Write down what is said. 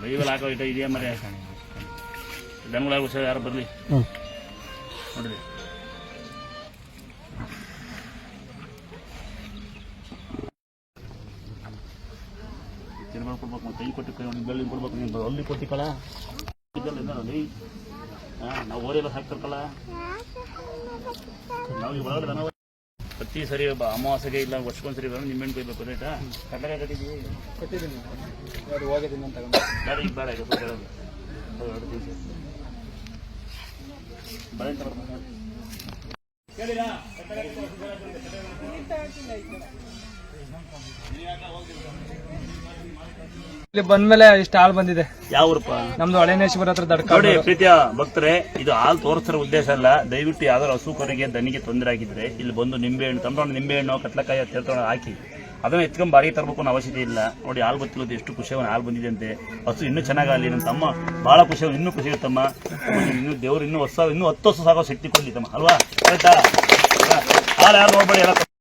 ಲೈವಲ್ಲಿ ಹಾಕೋ ಇಟ ಇದೆಯಾ ಮರೆ ದನಗಳಾಗ ಹುಷಾರು ಯಾರು ಬರಲಿ ನೋಡ್ರಿ ತಿರುಮಲ ಕೊಡ್ಬೇಕು ಮತ್ತೆ ಕೈ ಕೊಟ್ಟು ಕೈ ಬೆಳ್ಳಿ ಕೊಡ್ಬೇಕು ನೀನು ಅಲ್ಲಿ ಕೊಟ್ಟಿಕಳ ನಾವು ಓರೆಲ್ಲ ಹಾಕ್ತಿರ್ಕಲ್ಲ. ನಾವು ಈಗ ಒಳಗಡೆ ದನ ಪ್ರತಿ ಸರಿ ಒಬ್ಬ ಅಮಾವಾಸ್ಯೆಗೆ ಇಲ್ಲ ವರ್ಷಕ್ಕೊಂದ್ಸರಿ ಬರೋಣ ನಿಮ್ಮೆಣ್ಣು ಕೊಯ್ಬೇಕು ರೇಟಾ ಕಡಲೆ ಕಟ್ಟಿದ್ದೀವಿ. ಕೊಟ್ಟಿದ್ದೀನಿ. ಅದು ಹೋಗಿದ್ದೀನಿ ಅಂತ ಬೇಡ ಈಗ ಬೇಡ ಈಗ ಎರಡು ದಿವಸ. ಬಳೆ ಇಲ್ಲಿ ಬಂದ್ಮೇಲೆ ಇಷ್ಟು ಹಾಳು ಬಂದಿದೆ. ಯಾವ ನಮ್ದು ಹಳೆನೇಶ್ವರ ಹತ್ರ ದಡ್ಕೊಂಡು ನೋಡಿ ಪ್ರೀತಿಯ ಭಕ್ತರೆ ಇದು ಹಾಲು ತೋರಿಸ್ತಿರೋ ಉದ್ದೇಶ ಅಲ್ಲ. ದಯವಿಟ್ಟು ಯಾವ್ದಾದ್ರು ಹಸುಕರಿಗೆ ದನಿಗೆ ತೊಂದರೆ ಆಗಿದ್ರೆ ಇಲ್ಲಿ ಬಂದು ನಿಂಬೆಹಣ್ಣು ತಂದ್ಕೊಂಡು ನಿಂಬೆಹಣ್ಣು ಕಟ್ಲಕಾಯಿ ತೆರ್ಕೊಂಡು ಹಾಕಿ. ಅದನ್ನ ಎತ್ಕೊಂಡ್ ಬಾರಿ ತರಬೇಕು ಅನ್ನೋ ಅವಶ್ಯಕತೆ ಇಲ್ಲ. ನೋಡಿ ಹಾಲು ಗೊತ್ತಿರೋದು ಎಷ್ಟು ಖುಷಿ ಅವನು ಹಾಲು ಬಂದಿದೆ ಅಂತೆ. ಹಸು ಇನ್ನೂ ಚೆನ್ನಾಗಲಿ ನಮ್ಮ ತಮ್ಮ ಬಹಳ ಖುಷಿ ಅವ್ನು ಇನ್ನೂ ಖುಷಿ ಇರುತ್ತಮ್ಮ. ಇನ್ನು ದೇವ್ರು ಇನ್ನೂ ಹೊಸ ಇನ್ನೂ ಹತ್ತು ಹೊಸ ಸಾಕೋ ಶಕ್ತಿ ಕೊಡ್ಲಿ ತಮ್ಮ ಅಲ್ವಾ? ಆಯ್ತಾ? ಹಾಲು ಯಾರು ನೋಡ್ಬೇಡಿ ಎಲ್ಲ